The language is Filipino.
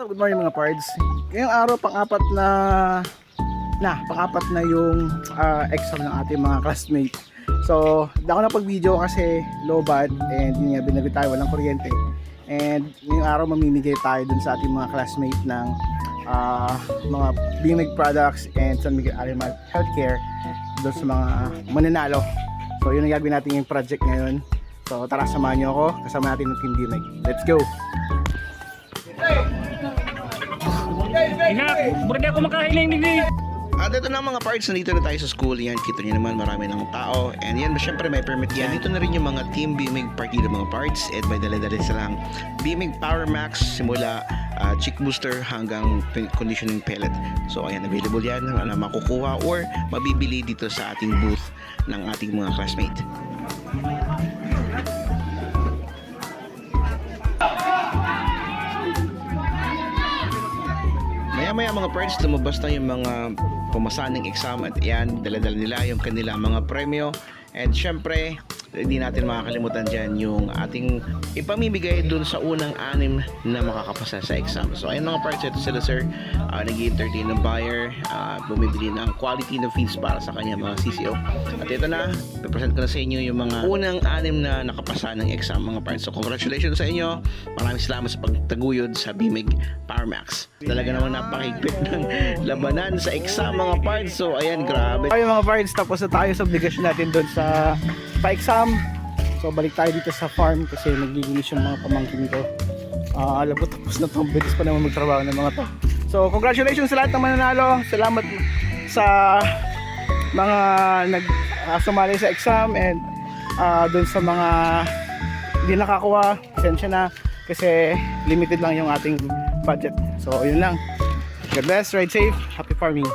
Good morning mga pards. Ngayong araw pang-apat na na pang-apat na yung ah, exam ng ating mga classmate. So, di ako napag-video kasi low bad and yun nga binabi tayo walang kuryente. And ngayong araw mamimigay tayo dun sa ating mga classmate ng ah, mga BMIG products and San Miguel Animal Healthcare dun sa mga mananalo. So, yun ang gagawin natin yung project ngayon. So, tara samahan niyo ako. Kasama natin ng Team BMIG. Let's go! Ina, burde ako makahiling din. At ito na mga parts, nandito na tayo sa school. Yan, kita nyo naman, marami ng tao. And yan, syempre may permit yan. Dito na rin yung mga Team BMIG partida mga parts. And may dala-dala silang BMIG Power Max simula ah, chick booster hanggang conditioning pellet. So ayan, available yan na makukuha or mabibili dito sa ating booth ng ating mga classmate. Maya-maya mga friends, lumabas na yung mga pumasa ng exam at yan, daladala nila yung kanila mga premyo. And syempre, hindi natin makakalimutan dyan yung ating ipamimigay dun sa unang anim na makakapasa sa exam. So ayun mga parts, ito sila sir, uh, nag entertain ng buyer, uh, bumibili ng quality na feeds para sa kanya mga CCO. At ito na, present ko na sa inyo yung mga unang anim na nakapasa ng exam mga parts. So congratulations sa inyo. Maraming salamat sa pagtaguyod sa BMIG Power Max. Talaga naman napakahigpit ng labanan sa exam mga parts. So ayan, grabe. Ayun mga parents, tapos na tayo sa obligasyon natin doon sa pa-exam. So balik tayo dito sa farm kasi naglilinis yung mga pamangkin ko. Ah, alam ko tapos na to, bilis pa naman magtrabaho ng mga to. So congratulations sa lahat ng mananalo. Salamat sa mga nag ah, sumali sa exam and ah, doon sa mga hindi nakakuha, pasensya na kasi limited lang yung ating budget. So yun lang. God bless, ride safe, happy farming.